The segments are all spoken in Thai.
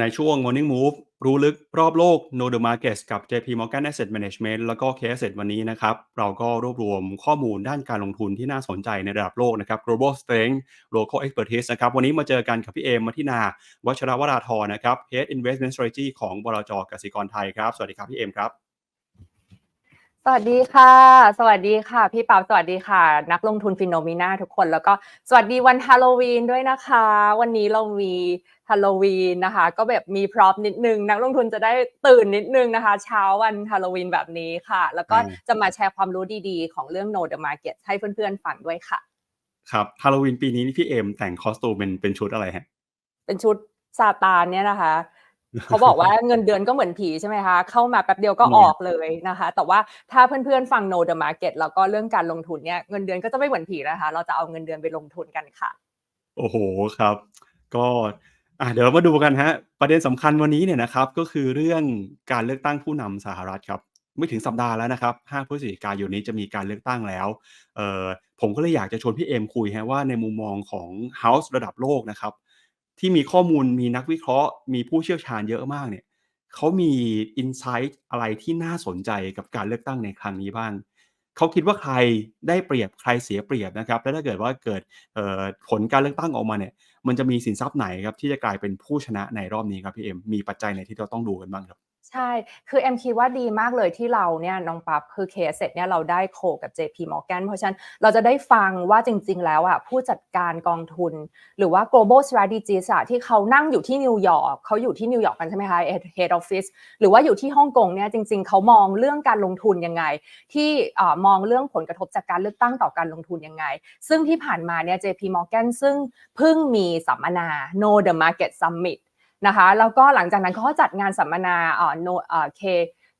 ในช่วง Morning Move รู้ลึกรอบโลก No the Markets กับ JP Morgan Asset Management แล้วก็ K Asset วันนี้นะครับ เราก็รวบรวมข้อมูลด้านการลงทุนที่น่าสนใจในระดับโลกนะครับ Global Strength Local Expertise นะครับ วันนี้มาเจอกันกับพี่เอมมาที่นา วัชรวราธรนะครับ Head Investment Strategy ของบลจกสิกรไทยครับ สวัสดีครับพี่เอมครับ วัสดีค่ะ สวัสดีค่ะ พี่เปาสวัสดีค่ะ นักลงทุนฟินโนมิน่าทุกคน แล้วก็สวัสดีวันฮาโลวีนด้วยนะคะ วันนี้เรามีฮาโลวีนนะคะ ก็แบบมีพร็อพนิดนึง นักลงทุนจะได้ตื่นนิดนึงนะคะ เช้าวันฮาโลวีนแบบนี้ค่ะ แล้วก็อืมจะมาแชร์ความรู้ดีๆ ของเรื่อง Know the Market ให้เพื่อนๆฟังด้วยค่ะ ครับฮาโลวีนปีนี้นี่พี่เอมแต่งคอสตูมเป็นเป็นชุดอะไรฮะเป็นชุดซาตานเนี่ยนะคะ เขาบอกว่าเงินเดือนก็เหมือนผีใช่ไหมคะ เข้ามาแป๊บเดียวก็อืมออกเลยนะคะ แต่ว่าถ้าเพื่อนๆฟัง Know the Market แล้วก็เรื่องการลงทุนเนี่ยเงินเดือนก็จะไม่เหมือนผีนะคะ เราจะเอาเงินเดือนไปลงทุนกันค่ะ โอ้โหครับ ก็อะเดี๋ยวเรามาดูกันฮะ ประเด็นสำคัญวันนี้เนี่ยนะครับ ก็คือเรื่องการเลือกตั้งผู้นำสหรัฐครับ ไม่ถึงสัปดาห์แล้วนะครับ 5 พฤศจิกายนนี้จะมีการเลือกตั้งแล้วเอ่อผมก็เลยอยากจะชวนพี่เอมคุยฮะว่าในมุมมองของ House ระดับโลกนะครับ ที่มีข้อมูลมีนักวิเคราะห์ มีผู้เชี่ยวชาญเยอะมากเนี่ยเขามีอินไซต์อะไรที่น่าสนใจกับการเลือกตั้งในครั้งนี้บ้างเขาคิดว่าใครได้เปรียบใครเสียเปรียบนะครับแล้วถ้าเกิดว่าเกิดผลการเลือกตั้งออกมาเนี่ย มันจะมีสินทรัพย์ไหนครับที่จะกลายเป็นผู้ชนะในรอบนี้ครับพี่เอ็มมีปัจจัยไหนที่เราต้องดูกันบ้างครับ ใช่ คือเอ็มคิดว่าดีมากเลยที่เราเนี่ยน้องปั๊บคือเคสเสร็จเนี่ยเราได้โคกับ JP Morgan เพราะฉะนั้นเราจะได้ฟังว่าจริง ๆ แล้วอะผู้จัดการกองทุน หรือว่า global strategist อะที่เขานั่งอยู่ที่นิวยอร์กเขาอยู่ที่นิวยอร์กกันใช่ไหมคะ head office หรือว่าอยู่ที่ฮ่องกงเนี่ยจริง ๆ เขามองเรื่องการลงทุนยังไง ที่มองเรื่องผลกระทบจากการเลือกตั้งต่อการลงทุนยังไง ซึ่งที่ผ่านมาเนี่ย JP Morgan ซึ่งเพิ่งมีสัมมนา Know the Market Summit นะคะแล้วก็หลังจากนั้นเขาก็จัดงานสัมมนาเอ่อ no เอ่อ K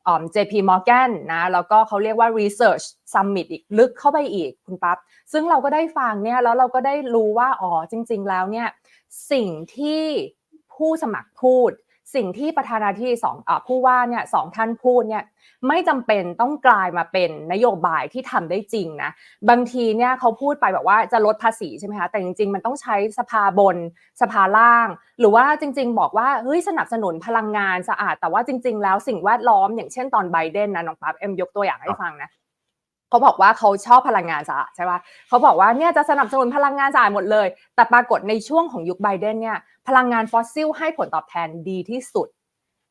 เอ่อ JP Morgan นะแล้วก็เขาเรียกว่า Research Summit อีกลึกเข้าไปอีกคุณปั๊บซึ่งเราก็ได้ฟังเนี่ยแล้วเราก็ได้รู้ว่าอ๋อจริง ๆ แล้วเนี่ยสิ่งที่ผู้สมัครพูด สิ่งที่ประธานาธิบดีสองอผู้ว่าเนี่ยสองท่านพูดเนี่ยไม่จำเป็นต้องกลายมาเป็นนโยบายที่ทำได้จริงนะบางทีเนี่ยเขาพูดไปแบบว่าจะลดภาษีใช่ไหมคะแต่จริง ๆ มันต้องใช้สภาบนสภาล่าง หรือว่าจริง ๆ บอกว่าเฮ้ยสนับสนุนพลังงานสะอาด แต่ว่าจริง ๆ แล้วสิ่งแวดล้อมอย่างเช่นตอนไบเดนนะน้องปั๊บเอ็มยกตัวอย่างให้ฟังนะ เขาบอกว่าเขาชอบพลังงานสะอาดใช่ปะเขาบอกว่าเนี่ยจะสนับสนุนพลังงานสะอาดหมดเลย แต่ปรากฏในช่วงของยุคไบเดนเนี่ยพลังงานฟอสซิลให้ผลตอบแทนดีที่สุด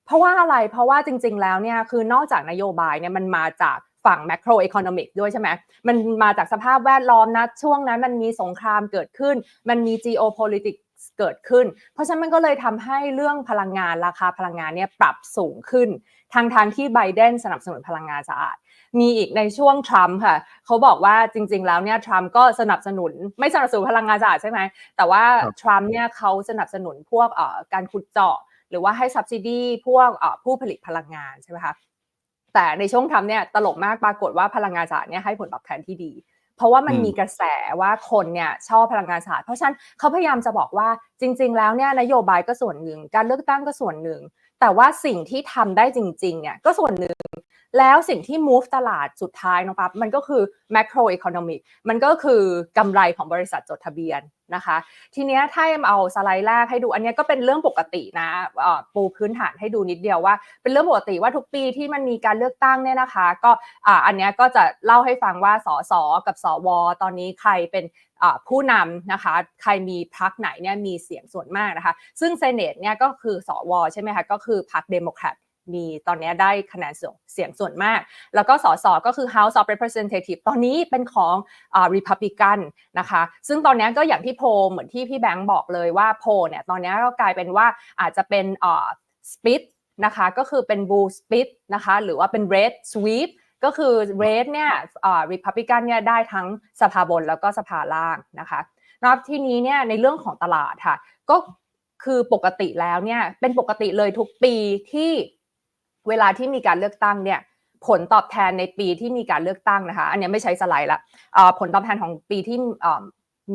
เพราะว่าอะไรเพราะว่าจริง ๆ แล้วเนี่ยคือนอกจากนโยบายเนี่ยมันมาจากฝั่ง macro economic ด้วยใช่ไหมมันมาจากสภาพแวดล้อมนะช่วงนั้นมันมีสงครามเกิดขึ้น มันมี geopolitics เกิดขึ้น เพราะฉะนั้นมันก็เลยทำให้เรื่องพลังงานราคาพลังงานเนี่ยปรับสูงขึ้น ทางทางที่ไบเดนสนับสนุนพลังงานสะอาด มีอีกในช่วงทรัมป์ค่ะเขาบอกว่าจริง ๆ แล้วเนี่ยทรัมป์ก็สนับสนุนไม่สนับสนุนพลังงานสะอาดใช่ไหมแต่ว่าครับทรัมป์เนี่ยเขาสนับสนุนพวกเอ่อการขุดเจาะ หรือว่าให้ subsidy พวกเอ่อผู้ผลิตพลังงานใช่ไหมคะแต่ในช่วงทำเนี่ยตลกมากปรากฏว่าพลังงานสะอาดเนี่ยให้ผลตอบแทนที่ดีเพราะว่ามันอืมมีกระแสว่าคนเนี่ยชอบพลังงานสะอาด เพราะฉะนั้นเขาพยายามจะบอกว่าจริง ๆ แล้วเนี่ยนโยบายก็ส่วนหนึ่ง การเลือกตั้งก็ส่วนหนึ่ง แต่ว่าสิ่งที่ทำได้จริงๆเนี่ยก็ส่วนหนึ่งแล้วสิ่งที่ move ตลาดสุดท้ายน้องปั๊บมันก็คือ macro economic มันก็คือกำไรของบริษัทจดทะเบียน นะคะ ทีเนี้ยถ้าเอ็มเอาสไลด์แรกให้ดูอันนี้ก็เป็นเรื่องปกตินะปูพื้นฐานให้ดูนิดเดียวว่า เป็นเรื่องปกติว่าทุกปีที่มันมีการเลือกตั้งเนี่ยนะคะ ก็อันนี้ก็จะเล่าให้ฟังว่าสสกับสว ตอนนี้ใครเป็นผู้นำนะคะ ใครมีพรรคไหนเนี่ยมีเสียงส่วนมากนะคะ ซึ่งเซเนตเนี่ยก็คือสวใช่ไหมคะก็คือพรรคเดโมแครต มีตอนนี้ได้คะแนนเสียงส่วนมาก แล้วก็สสก็คือ House of Representative ตอนนี้เป็นของอ่า Republican นะคะ ซึ่งตอนนี้ก็อย่างที่โพเหมือนที่พี่แบงค์บอกเลยว่าโพเนี่ยตอนนี้ก็กลายเป็นว่าอาจจะเป็นอ่า split นะคะก็คือเป็น blue split นะคะหรือว่าเป็น red sweep ก็คือ red เนี่ยอ่า Republican เนี่ยได้ทั้งสภาบนแล้วก็สภาล่างนะคะนอกที่นี้เนี่ยในเรื่องของตลาดค่ะก็คือปกติแล้วเนี่ยเป็นปกติเลยทุกปีที่ เวลาที่มีการเลือกตั้งเนี่ยผลตอบแทนในปีที่มีการเลือกตั้งนะคะ อันนี้ไม่ใช้สไลด์ละผลตอบแทนของปีที่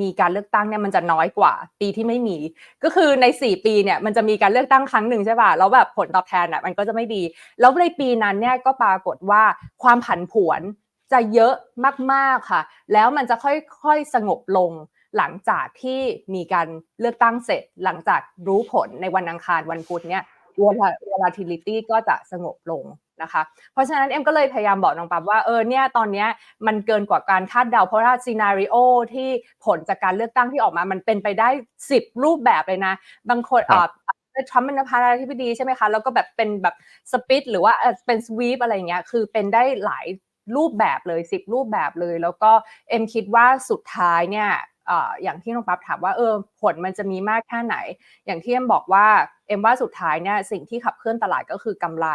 มีการเลือกตั้งเนี่ยมันจะน้อยกว่า ปีที่ไม่มี ก็คือใน 4 ปีเนี่ยมันจะมีการเลือกตั้งครั้งหนึ่งใช่ป่ะแล้วแบบผลตอบแทนอะมันก็จะไม่ดี แล้วในปีนั้นเนี่ยก็ปรากฏว่าความผันผวนจะเยอะมากๆค่ะ แล้วมันจะค่อยๆสงบลงหลังจากที่มีการเลือกตั้งเสร็จ หลังจากรู้ผลในวันอังคารวันพุธเนี่ย volatility ก็จะสงบลงนะคะ เพราะฉะนั้นเอ็มก็เลยพยายามบอกน้องปั๊บว่าเออเนี่ยตอนเนี้ยมันเกินกว่าการคาดเดา เพราะว่าซีนารีโอที่ผลจากการเลือกตั้งที่ออกมามันเป็นไปได้ 10 รูปแบบเลยนะ บางคนครัเอ่บอทรัมป์เป็นประธานาธิบดีใช่ไหมคะแล้วก็แบบเป็นแบบสปิดหรือว่าเอ่อเป็นสวีปอะไรอย่างเงี้ยคือเป็นได้หลายรูปแบบเลย 10 รูปแบบเลย แล้วก็เอ็มคิดว่าสุดท้ายเนี่ยเอ่ออย่างที่น้องปั๊บถามว่าเออผลมันจะมีมากแค่ไหน อย่างที่เอ็มบอกว่าเอ็มว่าสุดท้ายเนี่ยสิ่งที่ขับเคลื่อนตลาดก็คือกำไร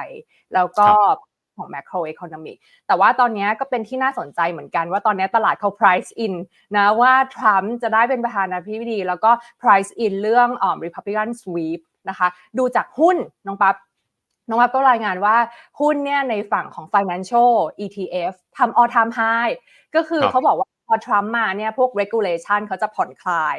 แล้วก็ครับของ macro economic แต่ว่าตอนนี้ก็เป็นที่น่าสนใจเหมือนกันว่าตอนนี้ตลาดเขา price in นะว่าทรัมป์จะได้เป็นประธานาธิบดี แล้วก็ price in เรื่องอ่า Republican sweep นะคะดูจากหุ้นน้องปั๊บน้องปั๊บก็รายงานว่าหุ้นเนี่ยในฝั่งของ financial ETF ทำ all time high ก็คือครับเขาบอกว่า พอทรัมป์มาเนี่ยพวก regulation เขาจะผ่อนคลาย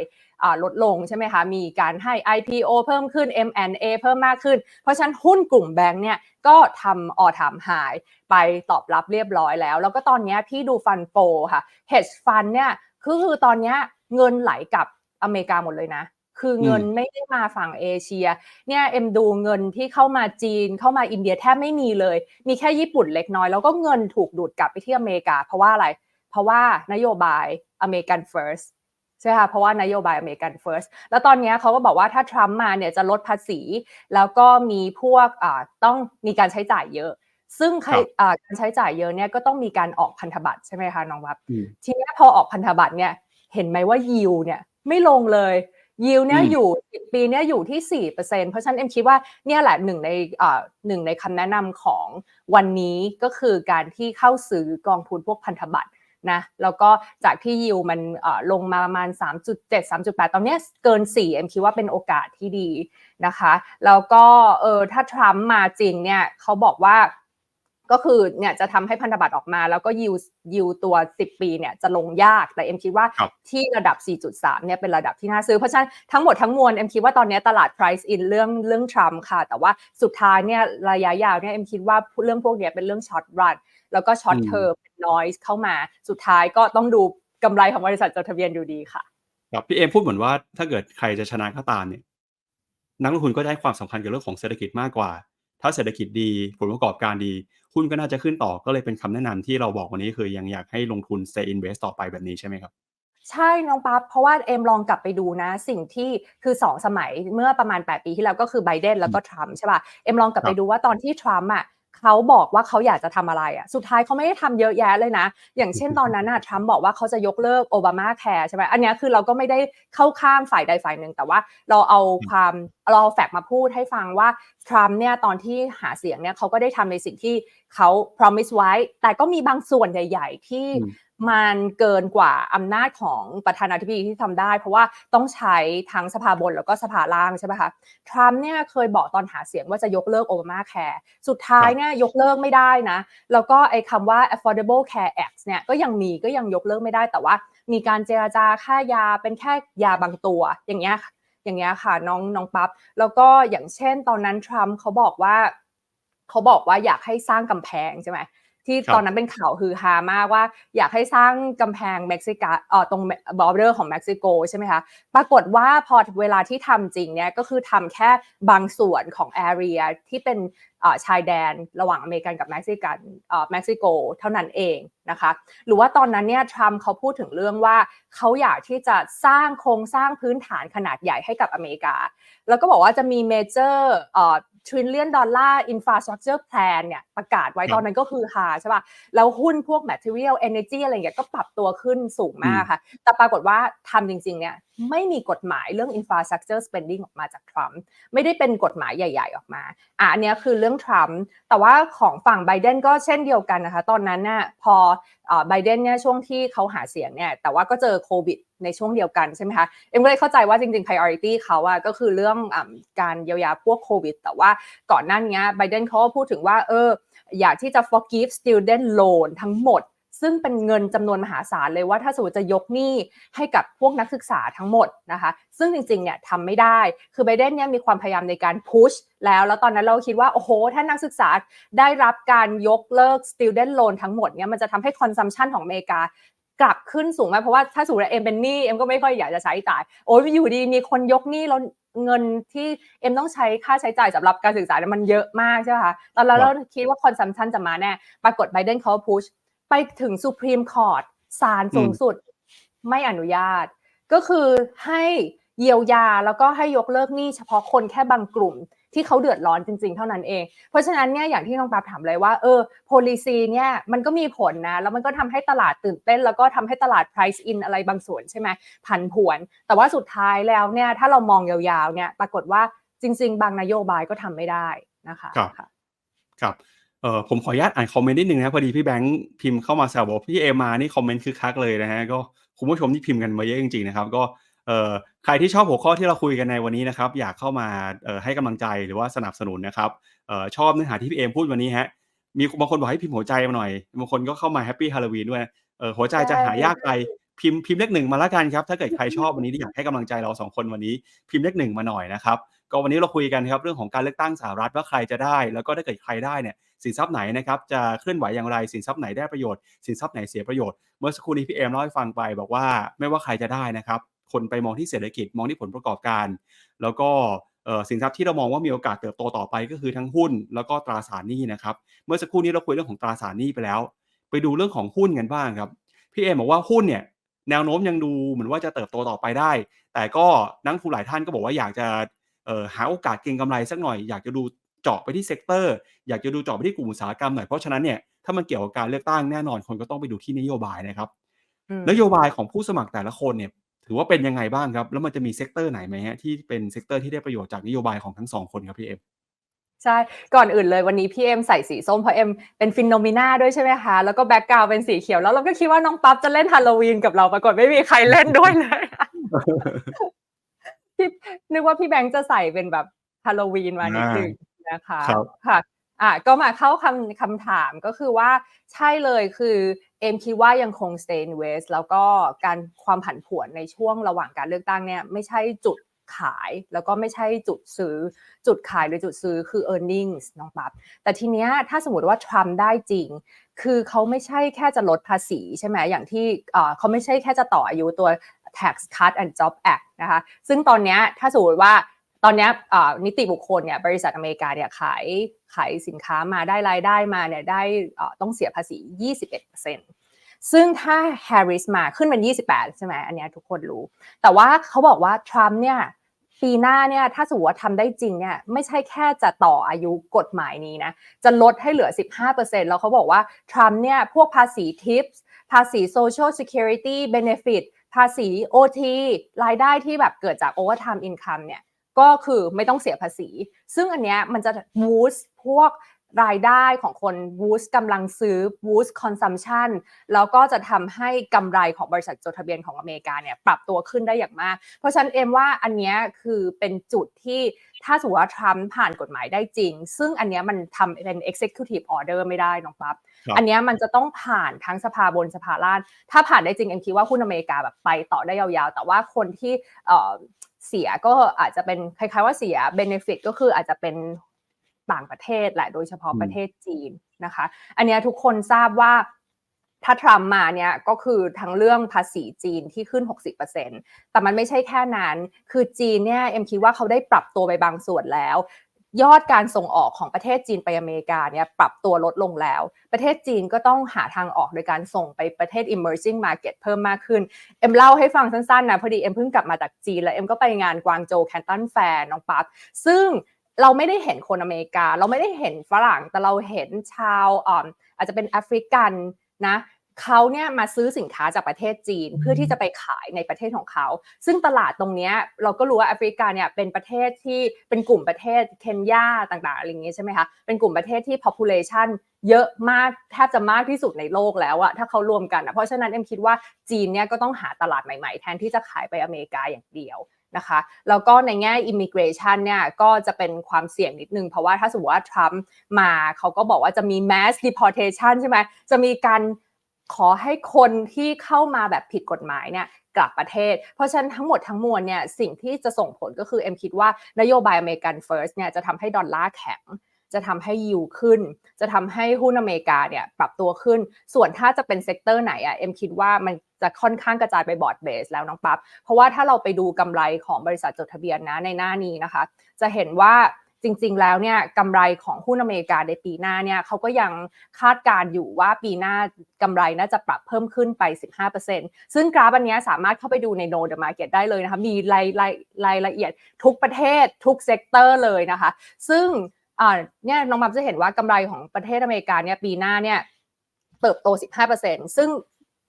ลดลงใช่ไหมคะ มีการให้ IPO เพิ่มขึ้น M&A เพิ่มมากขึ้น เพราะฉะนั้นหุ้นกลุ่มแบงก์เนี่ยก็ทำ all time high ไปตอบรับเรียบร้อยแล้ว แล้วก็ตอนนี้พี่ดูฟันโฟค่ะ hedge fund เนี่ยคือคือตอนนี้เงินไหลกลับอเมริกาหมดเลยนะ คือเงินไม่ได้มาฝั่งเอเชีย เนี่ยเอ็มดูเงินที่เข้ามาจีนเข้ามาอินเดียแทบไม่มีเลย มีแค่ญี่ปุ่นเล็กน้อย แล้วก็เงินถูกดูดกลับไปที่อเมริกา เพราะว่าอะไรเพราะว่านโยบายอเมริกัน first ใช่ค่ะเพราะว่านโยบายอเมริกัน first แล้วตอนเนี้ยเขาก็บอกว่าถ้าทรัมป์มาเนี่ยจะลดภาษี แล้วก็มีพวกอ่าต้องมีการใช้จ่ายเยอะ ซึ่งใครครับอ่าการใช้จ่ายเยอะเนี่ยก็ต้องมีการออกพันธบัตรใช่ไหมคะน้องวับอืมทีเนี้ยพอออกพันธบัตรเนี่ยเห็นไหมว่ายิวเนี่ยไม่ลงเลยยิวเนี่ยอืมอยู่10ปีเนี่ยอยู่ที่4%เพราะฉะนั้นเอ็มคิดว่าเนี่ยแหละหนึ่งในอ่าหนึ่งในคำแนะนำของวันนี้ก็คือการที่เข้าซื้อกองทุนพวกพันธบัตร นะแล้วก็จากที่ยิวมันอ่าลงมาประมาณ 3.7 3.8 ตอนเนี้ยเกิน 4 เอ็มคิดว่าเป็นโอกาสที่ดีนะคะแล้วก็เออถ้าทรัมป์มาจริงเนี่ยเขาบอกว่าก็คือเนี่ยจะทำให้พันธบัตรออกมาแล้วก็ยิวยิวตัว 10 ปีเนี่ยจะลงยากแต่เอ็มคิดว่าครับที่ระดับ 4.3 เนี่ยเป็นระดับที่น่าซื้อ เพราะฉะนั้นทั้งหมดทั้งมวลเอ็มคิดว่าตอนนี้ตลาด price in เรื่องเรื่องทรัมป์ค่ะ แต่ว่าสุดท้ายเนี่ยระยะยาวเนี่ยเอ็มคิดว่าเรื่องพวกเนี้ยเป็นเรื่อง short run แล้วก็ short อืม term เป็น noise เข้ามา สุดท้ายก็ต้องดูกำไรของบริษัทจดทะเบียนอยู่ดีค่ะครับพี่เอมพูดเหมือนว่าถ้าเกิดใครจะชนะก็ตามเนี่ยนักลงทุนก็ได้ความสำคัญกับเรื่องของเศรษฐกิจมากกว่า ถ้าเศรษฐกิจดีผลประกอบการดีหุ้นก็น่าจะขึ้นต่อก็เลยเป็นคำแนะนำที่เราบอกวันนี้คือยังอยากให้ลงทุน stay invest ต่อไปแบบนี้ใช่ไหมครับใช่น้องปั๊บเพราะว่าเอ็มลองกลับไปดูนะ สิ่งที่คือสองสมัยเมื่อประมาณ 8 ปีที่แล้วก็คือไบเดนแล้วก็ทรัมป์ใช่ป่ะเอ็มลองกลับครัไปบดูว่าตอนที่ทรัมป์อะ เขาบอกว่าเขาอยากจะทำอะไรอะสุดท้ายเขาไม่ได้ทำเยอะแยะเลยนะ อย่างเช่นตอนนั้นอะทรัมป์บอกว่าเขาจะยกเลิกโอบามาแคร์ใช่ไหมอันเนี้ยคือเราก็ไม่ได้เข้าข้างฝ่ายใดฝ่ายหนึ่งแต่ว่าเราเอาความ เราเอาแฟกต์มาพูดให้ฟังว่าทรัมป์เนี่ยตอนที่หาเสียงเนี่ยเขาก็ได้ทำในสิ่งที่เขา promise ไว้ แต่ก็มีบางส่วนใหญ่ ๆ ที่อืมมันเกินกว่าอำนาจของประธานาธิบดีที่ทำได้ เพราะว่าต้องใช้ทั้งสภาบนแล้วก็สภาล่างใช่ไหมคะทรัมป์เนี่ยเคยบอกตอนหาเสียงว่าจะยกเลิกโอบามาแคร์สุดท้ายเนี่ยยกเลิกไม่ได้นะ แล้วก็ไอ้คำว่า affordable care act เนี่ยก็ยังมีก็ยังยกเลิกไม่ได้แต่ว่า มีการเจรจาค่ายาเป็นแค่ยาบางตัวอย่างเงี้ย อย่างเงี้ยค่ะน้องน้องปั๊บแล้วก็อย่างเช่นตอนนั้นทรัมป์เขาบอกว่าเขาบอกว่าอยากให้สร้างกำแพงใช่ไหม ที่ครับตอนนั้นเป็นข่าวฮือฮามากว่า อยากให้สร้างกำแพงเม็กซิกาเอ่อตรงบอร์เดอร์ของเม็กซิโกใช่ไหมคะปรากฏว่าพอเวลาที่ทำจริงเนี่ยก็คือทำแค่บางส่วนของแอเรียที่เป็นเอ่อชายแดนระหว่างอเมริกันกับเม็กซิกันเอ่อเม็กซิโกเท่านั้นเองนะคะหรือว่าตอนนั้นเนี่ยทรัมป์เขาพูดถึงเรื่องว่าเขาอยากที่จะสร้างโครงสร้างพื้นฐานขนาดใหญ่ให้กับอเมริกา แล้วก็บอกว่าจะมีเมเจอร์ เอ่อ trillion dollar infrastructure plan เนี่ยประกาศไว้ครับตอนนั้นก็คือฮาใช่ป่ะแล้วหุ้นพวก material energy อะไรเงี้ยก็ปรับตัวขึ้นสูงมากค่ะ แต่ปรากฏว่าทำจริงๆเนี่ย ไม่มีกฎหมายเรื่อง infrastructure spending ออกมาจากทรัมป์ไม่ได้เป็นกฎหมายใหญ่ ๆ ออกมาอะอันเนี้ยคือเรื่องทรัมป์แต่ว่าของฝั่งไบเดนก็เช่นเดียวกันนะคะ ตอนนั้นน่ะพอไบเดนเนี่ยช่วงที่เขาหาเสียงเนี่ยแต่ว่าก็เจอโควิดในช่วงเดียวกันใช่ไหมคะ เอ็มก็เลยเข้าใจว่าจริงๆ priority เขาอะก็คือเรื่องอการเยียวยาพวกโควิด แต่ว่าก่อนหน้านี้ไบเดนเขาก็พูดถึงว่าเอออยากที่จะ forgive student loan ทั้งหมด ซึ่งเป็นเงินจำนวนมหาศาลเลยว่าถ้าสมมติจะยกหนี้ให้กับพวกนักศึกษาทั้งหมดนะคะ ซึ่งจริงๆเนี่ยทำไม่ได้ คือไบเดนเนี่ยมีความพยายามในการพุชแล้ว แล้วตอนนั้นเราคิดว่า โอ้โห ถ้านักศึกษาได้รับการยกเลิก student loan ทั้งหมดเนี่ยมันจะทำให้ consumption ของอเมริกากลับขึ้นสูงมากเพราะว่าถ้าสมมติว่าเอ็มเป็นหนี้เอ็มก็ไม่ค่อยอยากจะใช้จ่ายโอ้ยอยู่ดีมีคนยกหนี้แล้วเงินที่เอ็มต้องใช้ค่าใช้จ่ายสำหรับการศึกษาเนี่ยมันเยอะมากใช่ไหมคะตอนแรกครัเราคิดว่าคอนซัมชันจะมาแน่ ปรากฏไบเดนเขาพุช ไปถึงสุพรีมคอร์ t ศาลสูงสุดไม่อนุญาต ก็คือให้เยียวยาแล้วก็ให้ยกเลิกหนี้เฉพาะคนแค่บางกลุ่มที่เขาเดือดร้อนจริง ๆ เท่านั้นเอง เพราะฉะนั้นเนี่ยอย่างที่น้องปราบถามเลยว่าเออ policy เนี่ยมันก็มีผลนะ แล้วมันก็ทำให้ตลาดตื่นเต้น แล้วก็ทำให้ตลาด price in อะไรบางส่วนใช่ไหมผันผวน แต่ว่าสุดท้ายแล้วเนี่ยถ้าเรามองยาวๆเนี่ยปรากฏว่าจริง ๆ บางนโยบายก็ทำไม่ได้นะคะครับค่ะครับ เออผมขออนุญาตอ่านคอมเมนต์นิดนึงนะพอดีพี่แบงค์พิมพ์เข้ามาแซวบอกพี่เอมานี่คอมเมนต์คือคักเลยนะฮะก็คุณผู้ชมที่พิมพ์กันมาเยอะจริงๆนะครับ ก็เออใครที่ชอบหัวข้อที่เราคุยกันในวันนี้นะครับ อยากเข้ามาเออให้กำลังใจหรือว่าสนับสนุนนะครับเออชอบเนื้อหาที่พี่เอมพูดวันนี้ฮะมีบางคนบอกให้พิมพ์หัวใจมาหน่อยบางคนก็เข้ามาแฮปปี้ฮาโลวีนด้วยเออหัวใจจะหายากไปพิมพ์พิมพ์เลขหนึ่งมาล้วกันครับถ้าเกิดใครชอบวันนี้ที่อยากให้กำลังใจเราสองคนวันนี้พิมพ์เลขหนึ่งมาหน่อยนะครับก็วันนี้เราคุยกันครับเรื่องของการเลือกตั้งสหรัฐว่าใครจะได้ แล้วก็ถ้าเกิดใครได้เนี่ย สินทรัพย์ไหนนะครับจะเคลื่อนไหวอย่างไรสินทรัพย์ไหนได้ประโยชน์สินทรัพย์ไหนเสียประโยชน์เมื่อสักครู่นี้พี่เอมเล่าให้ฟังไปบอกว่าไม่ว่าใครจะได้นะครับคนไปมองที่เศรษฐกิจมองที่ผลประกอบการ แล้วก็สินทรัพย์ที่เรามองว่ามีโอกาสเติบโตต่อไปก็คือทั้งหุ้นแล้วก็ตราสารหนี้นะครับเมื่อสักครู่นี้เราคุยเรื่องของตราสารหนี้ไปแล้ว ไปดูเรื่องของหุ้นกันบ้างครับพี่เอมบอกว่าหุ้นเนี่ยแนวโน้มยังดูเหมือนว่าจะเติบโตต่อไปได้ แต่ก็นักทุนหลายท่านก็บอกว่าอยากจะหาโอกาสเก็งกำไรสักหน่อย อยากจะดู จาะไปที่เซกเตอร์ อยากจะดูเจาะไปที่กลุ่มอุตสาหกรรมหน่อย เพราะฉะนั้นเนี่ยถ้ามันเกี่ยวกับการเลือกตั้งแน่นอนคนก็ต้องไปดูที่นโยบายนะครับอืมนโยบายของผู้สมัครแต่ละคนเนี่ยถือว่าเป็นยังไงบ้างครับ แล้วมันจะมีเซกเตอร์ไหนไหมฮะที่เป็นเซกเตอร์ที่ได้ประโยชน์จากนโยบายของทั้งสองคนครับพี่เอ็มใช่ ก่อนอื่นเลยวันนี้พี่เอ็มใส่สีส้มเพราะเอ็มเป็นฟินโนมิน่าด้วยใช่ไหมคะ แล้วก็แบ็กกราวเป็นสีเขียวแล้วเราก็คิดว่าน้องปั๊บจะเล่นฮาโลวีนกับเราปรากฏไม่มีใครเล่นด้วยเลยพี่นึกว่าพี่แบงค์จะใส่เป็นแบบฮาโลวีนมานิดนึง นะคะครับค่ะอะก็มาเข้าคำคำถามก็คือว่าใช่เลยคือเอ็มคิดว่ายังคง stay in west แล้วก็การความผันผวนในช่วงระหว่างการเลือกตั้งเนี่ยไม่ใช่จุดขายแล้วก็ไม่ใช่จุดซื้อจุดขายหรือจุดซื้อคือ earnings น้องปั๊บแต่ทีเนี้ยถ้าสมมติว่าทรัมป์ได้จริง คือเขาไม่ใช่แค่จะลดภาษีใช่ไหมอย่างที่เอ่อเขาไม่ใช่แค่จะต่ออายุตัว tax cut and job act นะคะซึ่งตอนเนี้ยถ้าสมมติว่า ตอนนี้นิติบุคคลเนี่ยบริษัทอเมริกาเนี่ยขายขายสินค้ามาได้รายได้มาเนี่ยได้ต้องเสียภาษี 21%ซึ่งถ้าแฮร์ริสมาขึ้นเป็น 28 ใช่ไหมอันนี้ทุกคนรู้ แต่ว่าเขาบอกว่าทรัมป์เนี่ยปีหน้าเนี่ยถ้าสมมติว่าทำได้จริงเนี่ยไม่ใช่แค่จะต่ออายุกฎหมายนี้นะจะลดให้เหลือ 15%แล้วเขาบอกว่าทรัมป์เนี่ยพวกภาษีทิปส์ภาษี Social Security Benefit ภาษี OT รายได้ที่แบบเกิดจาก Overtime Income เนี่ย ก็คือไม่ต้องเสียภาษี ซึ่งอันเนี้ยมันจะ boost พวกรายได้ของคน boost กำลังซื้อ boost consumption แล้วก็จะทำให้กำไรของบริษัทจดทะเบียนของอเมริกาเนี่ยปรับตัวขึ้นได้อย่างมาก เพราะฉะนั้นเอ็มว่าอันเนี้ยคือเป็นจุดที่ถ้าสมมติว่าทรัมป์ผ่านกฎหมายได้จริง ซึ่งอันเนี้ยมันทำเป็น executive order ไม่ได้น้องปั๊บครับอันเนี้ยมันจะต้องผ่านทั้งสภาบนสภาล่างถ้าผ่านได้จริงเอ็มคิดว่าหุ้นอเมริกาแบบไปต่อได้ยาวๆ แต่ว่าคนที่ เอ่อเสียก็อาจจะเป็นคล้ายๆว่าเสีย benefit ก็คืออาจจะเป็นต่างประเทศแหละโดยเฉพาะอืมประเทศจีนนะคะ อันเนี้ยทุกคนทราบว่าถ้าทรัมป์มาเนี่ยก็คือทั้งเรื่องภาษีจีนที่ขึ้น 60%แต่มันไม่ใช่แค่นั้น คือจีนเนี่ยเอ็มคิดว่าเขาได้ปรับตัวไปบางส่วนแล้ว ยอดการส่งออกของประเทศจีนไปอเมริกาเนี่ยปรับตัวลดลงแล้ว ประเทศจีนก็ต้องหาทางออกโดยการส่งไปประเทศ emerging market เพิ่มมากขึ้น เอ็มเล่าให้ฟังสั้นๆนะพอดีเอ็มเพิ่งกลับมาจากจีน แล้วเอ็มก็ไปงานกวางโจวแคนตันแฟร์น้องปั๊บซึ่งเราไม่ได้เห็นคนอเมริกา เราไม่ได้เห็นฝรั่งแต่เราเห็นชาวอ่ออาจจะเป็นแอฟริกันนะ เขาเนี่ยมาซื้อสินค้าจากประเทศจีน เพื่อที่จะไปขายในประเทศของเขา ซึ่งตลาดตรงเนี้ยเราก็รู้ว่าแอฟริกาเนี่ยเป็นประเทศที่เป็นกลุ่มประเทศเคนยาต่างๆอะไรอย่างเงี้ยใช่ไหมคะเป็นกลุ่มประเทศที่ population เยอะมากแทบจะมากที่สุดในโลกแล้วอะถ้าเขารวมกันอะเพราะฉะนั้นเอ็มคิดว่าจีนเนี่ยก็ต้องหาตลาดใหม่ๆ แทนที่จะขายไปอเมริกาอย่างเดียวนะคะแล้วก็ในแง่ immigration เนี่ยก็จะเป็นความเสี่ยงนิดนึง เพราะว่าถ้าสมมติว่าทรัมป์มาเขาก็บอกว่าจะมี mass deportation ใช่ไหมจะมีการ ขอให้คนที่เข้ามาแบบผิดกฎหมายเนี่ยกลับประเทศ เพราะฉะนั้นทั้งหมดทั้งมวลเนี่ยสิ่งที่จะส่งผลก็คือเอ็มคิดว่านโยบายอเมริกัน first เนี่ยจะทำให้ดอลลาร์แข็งจะทำให้ยิวขึ้น จะทำให้หุ้นอเมริกาเนี่ยปรับตัวขึ้น ส่วนถ้าจะเป็นเซกเตอร์ไหนอะเอ็มคิดว่ามันจะค่อนข้างกระจายไปบอร์ดเบสแล้วน้องปั๊บ เพราะว่าถ้าเราไปดูกำไรของบริษัทจดทะเบียนนะในหน้านี้นะคะ จะเห็นว่า จริง ๆ แล้วเนี่ยกำไรของหุ้นอเมริกาในปีหน้าเนี่ยเขาก็ยังคาดการอยู่ว่าปีหน้ากำไรน่าจะปรับเพิ่มขึ้นไป 15%ซึ่งกราฟอันนี้สามารถเข้าไปดูใน Know the Market ได้เลยนะคะมีรายรายรายละเอียดทุกประเทศทุกเซกเตอร์เลยนะคะ ซึ่งอ่าเนี่ยน้องมัมจะเห็นว่ากำไรของประเทศอเมริกาเนี่ยปีหน้าเนี่ยเติบโต 15%ซึ่ง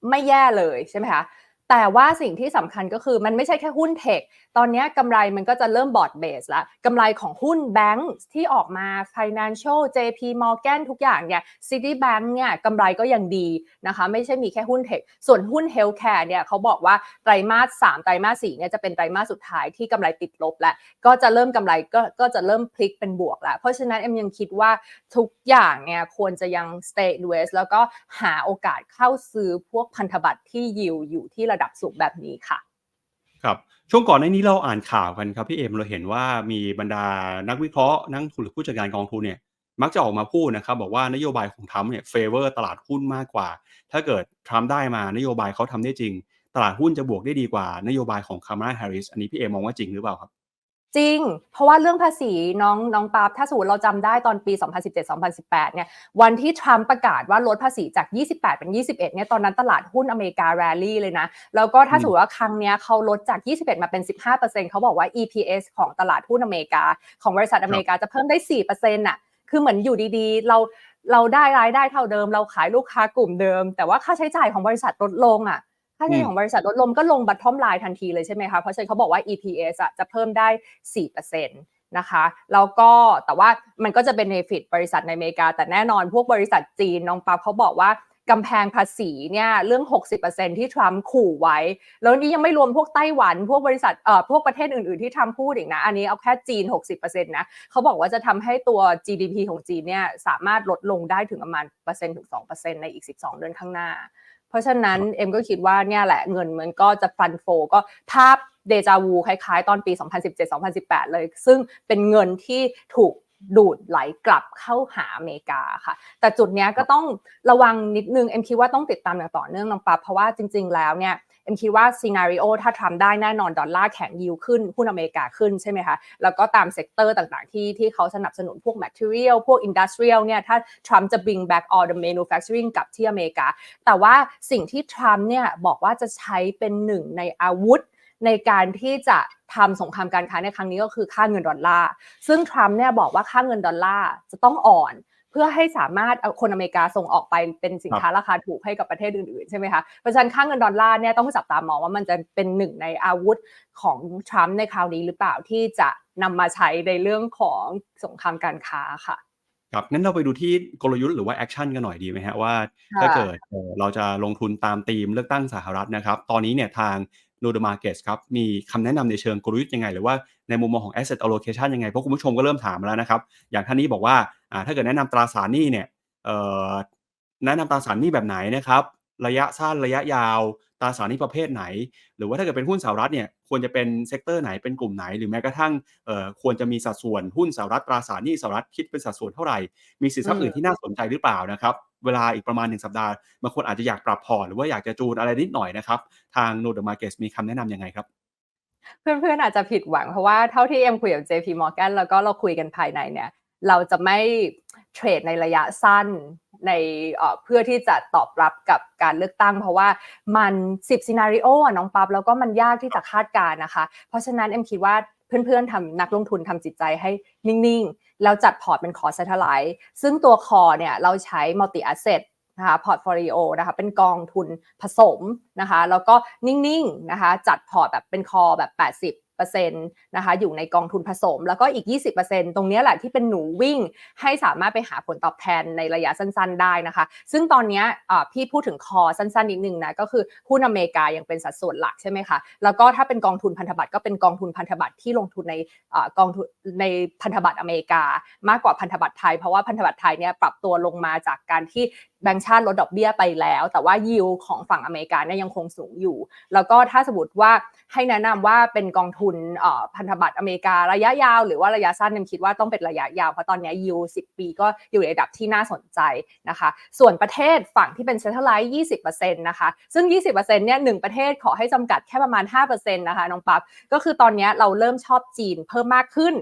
ไม่แย่เลยใช่ไหมคะ แต่ว่าสิ่งที่สำคัญก็คือมันไม่ใช่แค่หุ้นเทค ตอนนี้กำไรมันก็จะเริ่มบอดเบสล้วกำไรของหุ้นแบงก์ที่ออกมา Financial JP Morgan ทุกอย่างเนี่ย Citibank เนี่ยกำไรก็ยังดีนะคะไม่ใช่มีแค่หุ้นเทค ส่วนหุ้น Healthcare เนี่ยเขาบอกว่าไตรมาส 3 ไตรมาส 4 เนี่ยจะเป็นไตรมาสสุดท้ายที่กำไรติดลบแล้วก็จะเริ่มกำไรก็ก็จะเริ่มพลิกเป็นบวกล้วเพราะฉะนั้นเอ็มยังคิดว่าทุกอย่างเนี่ยควรจะยัง stay invest แล้วก็หาโอกาสเข้าซื้อพวกพันธบัตรที่ยิวอยู่ที่ระดับสูงแบบนี้ค่ะ ครับช่วงก่อนในนี้เราอ่านข่าวกันครับพี่เอ็มเราเห็นว่ามีบรรดานักวิเคราะห์นักทุนหรือผู้จัดการกองทุนเนี่ยมักจะออกมาพูดนะครับบอกว่านโยบายของทรัมป์เนี่ยเฟเวอร์ตลาดหุ้นมากกว่า ถ้าเกิดทรัมป์ได้มานโยบายเขาทำได้จริง ตลาดหุ้นจะบวกได้ดีกว่านโยบายของคาร์มาแฮร์ริสอันนี้พี่เอมองว่าจริงหรือเปล่าครับ จริง เพราะว่าเรื่องภาษีน้องน้องปาบถ้าสมมติเราจำได้ตอนปี 2017-2018 เนี่ย วันที่ทรัมป์ประกาศว่าลดภาษีจาก 28 เป็น 21 เนี่ย ตอนนั้นตลาดหุ้นอเมริกาแรลลี่เลยนะ แล้วก็ถ้าอืมสมมติว่าครั้งเนี้ยเขาลดจาก 21 มาเป็น 15%เขาบอกว่า EPS ของตลาดหุ้นอเมริกา ของบริษัทอเมริกาจะเพิ่มได้ 4%น่ะ คือเหมือนอยู่ดีๆ เราเราได้รายได้เท่าเดิม เราขายลูกค้ากลุ่มเดิม แต่ว่าค่าใช้จ่ายของบริษัทลดลงอะ ค่าใช้จ่ายของบริษัทลดลงก็ลงบัตทอมไลน์ทันทีเลยใช่ไหมคะ เพราะฉะนั้นเขาบอกว่า EPS อะจะเพิ่มได้ 4%นะคะแล้วก็แต่ว่ามันก็จะเป็น benefit บริษัทในอเมริกา แต่แน่นอนพวกบริษัทจีนน้องปั๊บเขาบอกว่ากำแพงภาษีเนี่ยเรื่อง 60%ที่ทรัมป์ขู่ไว้ แล้วนี่ยังไม่รวมพวกไต้หวัน พวกบริษัทเอ่อพวกประเทศอื่นๆที่ทรัมป์พูดอีกนะ อันนี้เอาแค่จีน 60%นะเขาบอกว่าจะทำให้ตัว GDP ของจีนเนี่ยสามารถลดลงได้ถึงประมาณเปอร์เซ็นต์ถึง 2%ในอีก 12 เดือนข้างหน้า เพราะฉะนั้นเอ็มก็คิดว่าเนี่ยแหละเงินมันก็จะฟันโฟก็ภาพเดจาวูคล้ายๆ ตอนปี 2017-2018 เลย ซึ่งเป็นเงินที่ถูกดูดไหลกลับเข้าหาอเมริกาค่ะ แต่จุดเนี้ยก็ต้องระวังนิดนึง เอ็มคิดว่าต้องติดตามอย่างต่อเนื่องน้องปั๊บเพราะว่าจริง ๆ แล้วเนี่ยเอ็มคิดว่าซีนารีโอถ้าทำได้แน่นอนดอลลาร์แข็งยิวขึ้นหุ้นอเมริกาขึ้นใช่ไหมคะ แล้วก็ตามเซกเตอร์ต่างๆ ที่ที่เขาสนับสนุนพวก material พวก industrial เนี่ยถ้าทรัมป์จะ bring back all the manufacturing กลับที่อเมริกา แต่ว่าสิ่งที่ทรัมป์เนี่ยบอกว่าจะใช้เป็นหนึ่งในอาวุธในการที่จะทำสงครามการค้าในครั้งนี้ก็คือค่าเงินดอลลาร์ ซึ่งทรัมป์เนี่ยบอกว่าค่าเงินดอลลาร์จะต้องอ่อน เพื่อให้สามารถเอาคนอเมริกาส่งออกไปเป็นสินค้าราคาถูกให้กับประเทศอื่นๆใช่ไหมคะเพราะฉะนั้นค่าเงินดอลลาร์เนี่ยต้องจับตามองว่ามันจะเป็นหนึ่งในอาวุธของทรัมป์ในคราวนี้หรือเปล่าที่จะนำมาใช้ในเรื่องของสงครามการค้าค่ะครับงั้นเราไปดูที่กลยุทธ์หรือว่าแอคชั่นกันหน่อยดีไหมฮะว่าค่ะถ้าเกิดเอ่อเราจะลงทุนตามธีมเลือกตั้งสหรัฐนะครับ ตอนนี้เนี่ยทาง โนเดอร์มาร์เก็ตครับมีคำแนะนำในเชิงกลยุทธ์ยังไง หรือว่าในมุมมองของ asset allocation ยังไง เพราะคุณผู้ชมก็เริ่มถามมาแล้วนะครับ อย่างท่านนี้บอกว่าถ้าเกิดแนะนำตราสารหนี้เนี่ยแนะนำตราสารหนี้แบบไหนนะครับ ระยะสั้นระยะยาว ตราสารหนี้ประเภทไหน หรือว่าถ้าเกิดเป็นหุ้นสหรัฐเนี่ยควรจะเป็นเซกเตอร์ไหนเป็นกลุ่มไหน หรือแม้กระทั่งเอ่อควรจะมีสัดส่วนหุ้นสหรัฐตราสารหนี้สหรัฐคิดเป็นสัดส่วนเท่าไหร่ มีสินทรัพย์อืมอื่นที่น่าสนใจหรือเปล่านะครับเวลาอีกประมาณ 1 สัปดาห์บางคนอาจจะอยากปรับพอร์ตหรือว่าอยากจะจูนอะไรนิดหน่อยนะครับ ทาง n o d e Markets มีคำแนะนำยังไงครับ เพื่อนๆอาจจะผิดหวังเพราะว่าเท่าที่เอ็มคุยกับ JP Morgan แล้วก็เราคุยกันภายในเนี่ย เราจะไม่เทรดในระยะสั้นในเพื่อที่จะตอบรับกับการเลือกตั้ง เพราะว่ามัน10ซีนารีโอน้องปับแล้วก็มันยากที่จะคาดการ์นะคะ เพราะฉะนั้นเอ็มคิดว่าเพื่อนๆทำนักลงทุนทำจิตใจให้นิ่งๆ แล้วจัดพอร์ตเป็นคอร์ satellite ซึ่งตัวคอเนี่ยเราใช้ multi asset นะคะพอร์ตโฟลิโอนะคะเป็นกองทุนผสมนะคะแล้วก็นิ่งๆนะคะจัดพอร์ตแบบเป็นคอแบบ 80 นะคะอยู่ในกองทุนผสม แล้วก็อีก 20%ตรงเนี้แหละที่เป็นหนูวิ่งให้สามารถไปหาผลตอบแทนในระยะสั้น ๆ ได้นะคะ ซึ่งตอนนี้พี่พูดถึงคอสั้นๆนิดนึงนะก็คือหุ้นอเมริกายังเป็นสัดส่วนหลักใช่ไหมคะแล้วก็ถ้าเป็นกองทุนพันธบัตรก็เป็นกองทุนพันธบัตรที่ลงทุนในอกองทุนในพันธบัตรอเมริกามากกว่าพันธบัตรไทยเพราะว่าพันธบัตรไทยเนี่ยปรับตัวลงมาจากการที่แบงก์ชาติลดดอกเบี้ยไปแล้ว แต่ว่ายิวของฝั่งอเมริกาเนี่ยยังคงสูงอยู่ แล้วก็ถ้าสมมติว่าให้แนะนำว่าเป็นกองทุนพันธบัตรอเมริการะยะยาว หรือว่าระยะสั้นเนี่ยคิดว่าต้องเป็นระยะยาว เพราะตอนนี้ยิว10ปีก็อยู่ในระดับที่น่าสนใจนะคะ ส่วนประเทศฝั่งที่เป็นเซ็นทรัลไลท์20%นต์นะคะ ซึ่ง20%เปอร์เซ็นต์เนี่ยหนึ่งประเทศขอให้จำกัดแค่ประมาณ5%นต์นะคะน้องปั๊บก็คือตอนนี้เราเริ่มชอบจีนเพิ่มมากขึ้น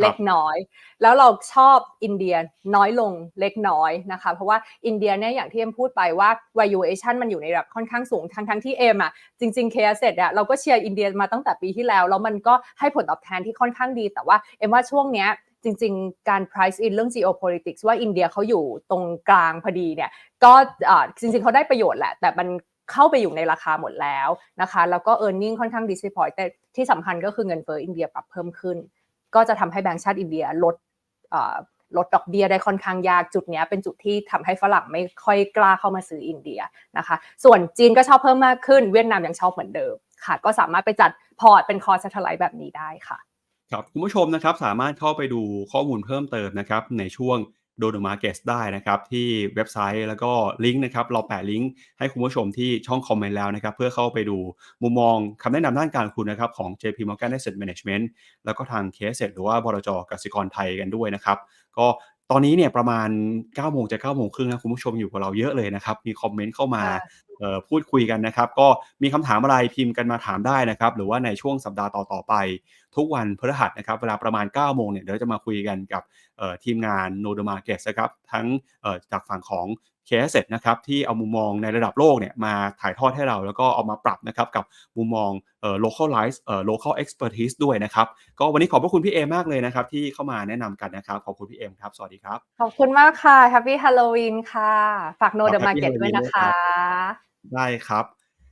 เล็กน้อย แล้วเราชอบอินเดียน้อยลงเล็กน้อยนะคะ เพราะว่าอินเดียเนี่ยอย่างที่เอ็มพูดไปว่า valuation มันอยู่ในระดับค่อนข้างสูงทั้งทั้งที่เอ็มอะจริงๆเคสเสร็จอะเราก็เชียร์อินเดียมาตั้งแต่ปีที่แล้ว แล้วมันก็ให้ผลตอบแทนที่ค่อนข้างดี แต่ว่าเอ็มว่าช่วงเนี้ยจริงๆ การ price in เรื่อง geopolitics ว่าอินเดียเขาอยู่ตรงกลางพอดีเนี่ยก็จริงๆเขาได้ประโยชน์แหละ แต่มันเข้าไปอยู่ในราคาหมดแล้วนะคะ แล้วก็ e a r n i n g ค่อนข้าง disappointed ที่สำคัญก็คือเงินเฟ้ออินเดียปรับเพิ่มขึ้น ก็จะทำให้แบงก์ชาติอินเดียลดลดดอกเบีย้ยได้ค่อนข้างยากจุดนี้เป็นจุดที่ทำให้ฝรั่งไม่ค่อยกล้าเข้ามาซื้ออินเดียนะคะ ส่วนจีนก็ชอบเพิ่มมากขึ้น เวียดนามยังชอบเหมือนเดิมค่ะ ก็สามารถไปจัดพอร์ตเป็นคอร์สเทไลท์แบบนี้ได้ค่ะ ครับคุณผู้ชมนะครับสามารถเข้าไปดูข้อมูลเพิ่มเติมนะครับในช่วง โดนมาเก็ตได้นะครับ ที่เว็บไซต์แล้วก็ลิงก์นะครับ เราแปะลิงก์ให้คุณผู้ชมที่ช่องคอมเมนต์แล้วนะครับ เพื่อเข้าไปดูมุมมองคำแนะนำด้านการลงทุนนะครับของ JP Morgan Asset Management แล้วก็ทางเคสเซ็หรือว่าบรจกสิกรไทยกันด้วยนะครับ ก็ตอนนี้เนี่ยประมาณ9โมงจะ9โมงครึ่งนะคุณผู้ชมอยู่กับเราเยอะเลยนะครับ มีคอมเมนต์เข้ามาพูดคุยกันนะครับ ก็มีคำถามอะไรพิมพ์กันมาถามได้นะครับ หรือว่าในช่วงสัปดาห์ต่อๆไป ทุกวันพฤหัสนะครับ เวลาประมาณ9โมงเนี่ยเดี๋ยวจะมาคุยกันกับเอ่อทีมงาน n o d e Market นะครับ ทั้งเอ่อจากฝั่งของ k s นะครับที่เอามุมมองในระดับโลกเนี่ยมาถ่ายทอดให้เรา แล้วก็เอามาปรับนะครับกับมุมมองเอ่อ localize เอ่อ local expertise ด้วยนะครับ ก็วันนี้ขอบพระคุณพี่เอมากเลยนะครับ ที่เข้ามาแนะนำกันนะครับ ขอบคุณพี่เอมครับ สวัสดีครับ ขอบคุณมากค่ะ Happy Halloween ค่ะ ฝาก No ครั The บ Happy Market ด้วย Halloween นะคะ ได้ครับ